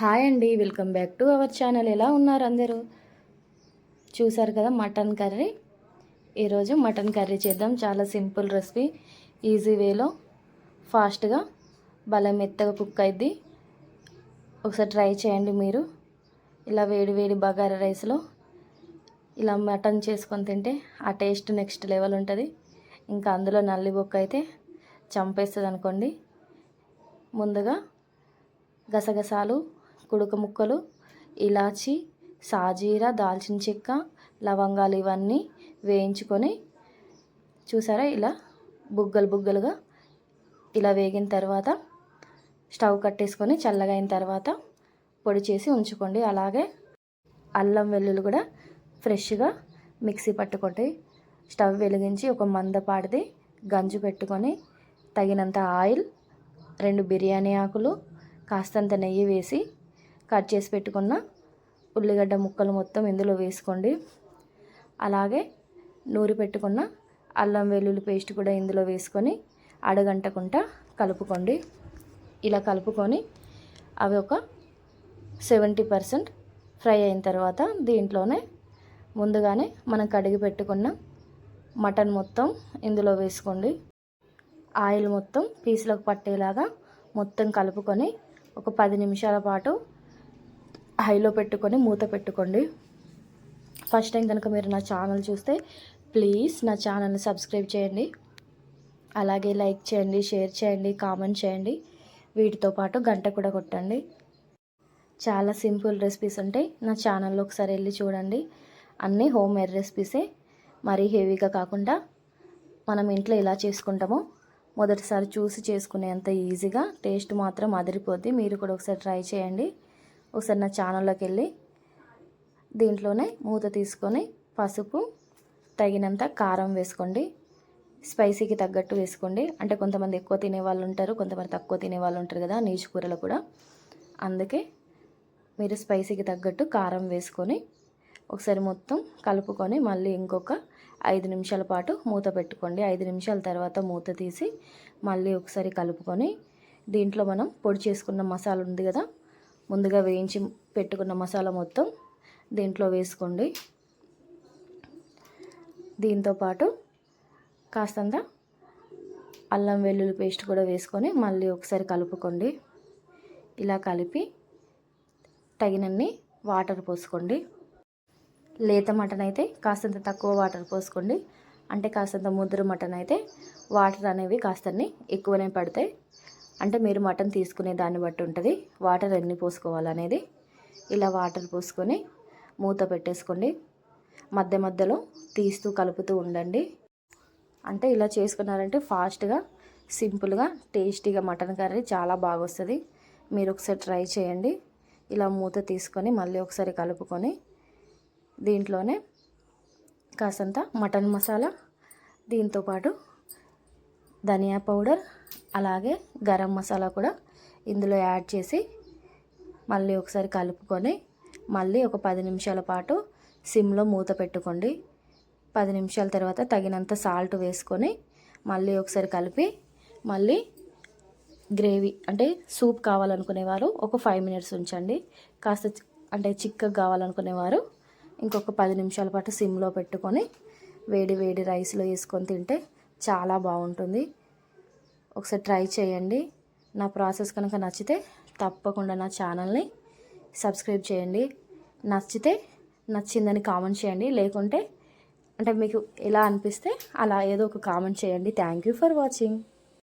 Hi అండి welcome back to our channel. ఎలా ఉన్నారు అందరూ? చూసారు కదా మటన్ కర్రీ. ఈరోజు మటన్ కర్రీ చేద్దాం. చాలా సింపుల్ రెసిపీ. ఈజీ వేలో ఫాస్ట్గా బలం మెత్తగా కుక్ అయింది ఒకసారి ట్రై చేయండి మీరు. ఇలా వేడి వేడి బగారా రైస్లో ఇలా మటన్ చేసుకొని తింటే ఆ టేస్ట్ నెక్స్ట్ లెవెల్ ఉంటుంది. ఇంకా అందులో నల్లి బొక్క అయితే చంపేస్తుంది అనుకోండి ముందుగా గసగసాలు కుడుక ముక్కలు ఇలాచి సాజీర దాల్చిన చెక్క లవంగాలు ఇవన్నీ వేయించుకొని చూసారా ఇలా బుగ్గలు బుగ్గలుగా ఇలా వేగిన తర్వాత స్టవ్ కట్టేసుకొని చల్లగా అయిన తర్వాత పొడి చేసి ఉంచుకోండి. అలాగే అల్లం వెల్లుల్లి కూడా ఫ్రెష్గా మిక్సీ పట్టుకోండి స్టవ్ వెలిగించి ఒక మందపాటిది గంజు పెట్టుకొని తగినంత ఆయిల్ రెండు బిర్యానీ ఆకులు కాస్తంత నెయ్యి వేసి కట్ చేసి పెట్టుకున్న ఉల్లిగడ్డ ముక్కలు మొత్తం ఇందులో వేసుకోండి. అలాగే నూరి పెట్టుకున్న అల్లం వెల్లుల్లి పేస్ట్ కూడా ఇందులో వేసుకొని అడగంటకుండా కలుపుకోండి. ఇలా కలుపుకొని అవి ఒక సెవెంటీ పర్సెంట్ ఫ్రై అయిన తర్వాత దీంట్లోనే ముందుగానే మనం కడిగి పెట్టుకున్న మటన్ మొత్తం ఇందులో వేసుకోండి. ఆయిల్ మొత్తం పీసులకు పట్టేలాగా మొత్తం కలుపుకొని ఒక పది నిమిషాల పాటు హైలో పెట్టుకొని మూత పెట్టుకోండి. ఫస్ట్ టైం కనుక మీరు నా ఛానల్ చూస్తే ప్లీజ్ నా ఛానల్ని సబ్స్క్రైబ్ చేయండి. అలాగే లైక్ చేయండి షేర్ చేయండి కామెంట్ చేయండి. వీటితో పాటు గంట కూడా కొట్టండి. చాలా సింపుల్ రెసిపీస్ ఉంటాయి నా ఛానల్లో ఒకసారి వెళ్ళి చూడండి. అన్నీ హోమ్ మేడ్ రెసిపీసే. మరీ హెవీగా కాకుండా మనం ఇంట్లో ఎలా చేసుకుంటామో మొదటిసారి చూసి చేసుకునేంత ఈజీగా టేస్ట్ మాత్రం అదిరిపోద్ది. మీరు కూడా ఒకసారి ట్రై చేయండి. ఒకసారి నా ఛానల్లోకి వెళ్ళి దీంట్లోనే మూత తీసుకొని పసుపు తగినంత కారం వేసుకోండి. స్పైసీకి తగ్గట్టు వేసుకోండి. అంటే కొంతమంది ఎక్కువ తినే వాళ్ళు ఉంటారు కొంతమంది తక్కువ తినే వాళ్ళు ఉంటారు కదా నీచు కూరలు కూడా. అందుకే మీరు స్పైసీకి తగ్గట్టు కారం వేసుకొని ఒకసారి మొత్తం కలుపుకొని మళ్ళీ ఇంకొక ఐదు నిమిషాల పాటు మూత పెట్టుకోండి. ఐదు నిమిషాల తర్వాత మూత తీసి మళ్ళీ ఒకసారి కలుపుకొని దీంట్లో మనం పొడి చేసుకున్న మసాలా ఉంది కదా ముందుగా వేయించి పెట్టుకున్న మసాలా మొత్తం దీంట్లో వేసుకోండి. దీంతోపాటు కాస్తంత అల్లం వెల్లుల్లి పేస్ట్ కూడా వేసుకొని మళ్ళీ ఒకసారి కలుపుకోండి. ఇలా కలిపి తగినన్ని వాటర్ పోసుకోండి. లేత మటన్ అయితే కాస్తంత తక్కువ వాటర్ పోసుకోండి. అంటే కాస్తంత ముద్ర మటన్ అయితే వాటర్ అనేవి కాస్తన్ని ఎక్కువనే పడతాయి. అంటే మీరు మటన్ తీసుకునే దాన్ని బట్టి ఉంటుంది. వాటర్ ఎన్ని పోసుకోవాలనేది. ఇలా వాటర్ పోసుకొని మూత పెట్టేసుకోండి. మధ్య మధ్యలో తీస్తూ కలుపుతూ ఉండండి. అంటే ఇలా చేసుకున్నారంటే ఫాస్ట్గా సింపుల్గా టేస్టీగా మటన్ కర్రీ చాలా బాగా వస్తుంది మీరు ఒకసారి ట్రై చేయండి. ఇలా మూత తీసుకొని మళ్ళీ ఒకసారి కలుపుకొని దీంట్లోనే కాసంత మటన్ మసాలా దీంతోపాటు ధనియా పౌడర్ అలాగే గరం మసాలా కూడా ఇందులో యాడ్ చేసి మళ్ళీ ఒకసారి కలుపుకొని మళ్ళీ ఒక పది నిమిషాల పాటు సిమ్లో మూత పెట్టుకోండి. పది నిమిషాల తర్వాత తగినంత సాల్ట్ వేసుకొని మళ్ళీ ఒకసారి కలిపి మళ్ళీ గ్రేవీ అంటే సూప్ కావాలనుకునేవారు ఒక ఫైవ్ మినిట్స్ ఉంచండి. కాస్త అంటే చిక్కగా కావాలనుకునేవారు ఇంకొక పది నిమిషాల పాటు సిమ్లో పెట్టుకొని వేడి వేడి రైస్లో వేసుకొని తింటే చాలా బాగుంటుంది. ఒకసారి ట్రై చేయండి. నా ప్రాసెస్ కనుక నచ్చితే తప్పకుండా నా ఛానల్ని సబ్స్క్రైబ్ చేయండి. నచ్చితే నచ్చిందని కామెంట్ చేయండి. లేకుంటే అంటే మీకు ఎలా అనిపిస్తే అలా ఏదో ఒక కామెంట్ చేయండి. Thank you for watching.